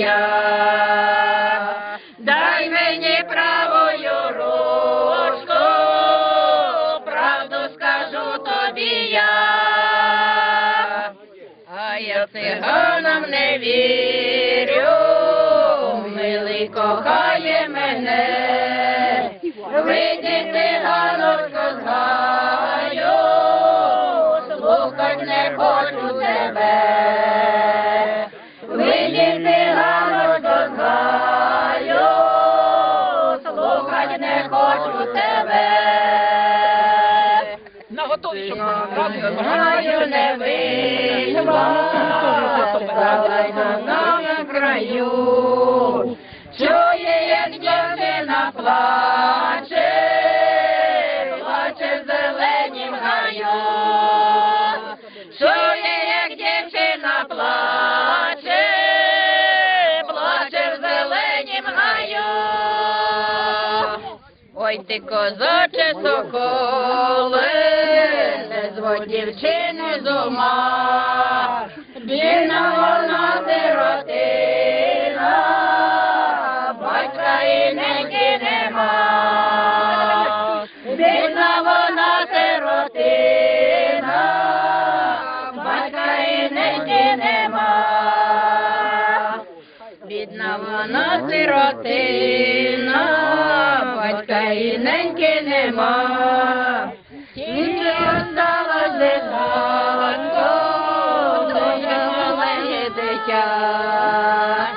я, дай мені правою ручку, правду скажу тобі я, а я циганам не вірю, милий кохає мене, видіть циганочку з гаю, слухать не хочу тебе. Тебе. На готові, щоб разом Знаю, не вийшла, на краю. Чує, як дівчина плаче, Ой ти козаче соколе, не зводь дівчину з ума, бідна вона сиротина, батька і неньки нема. Бідна вона сиротина, батька і неньки нема. Бідна вона сиротина, рідненьки нема, тільки осталась дитинка, то я маленьке дитя.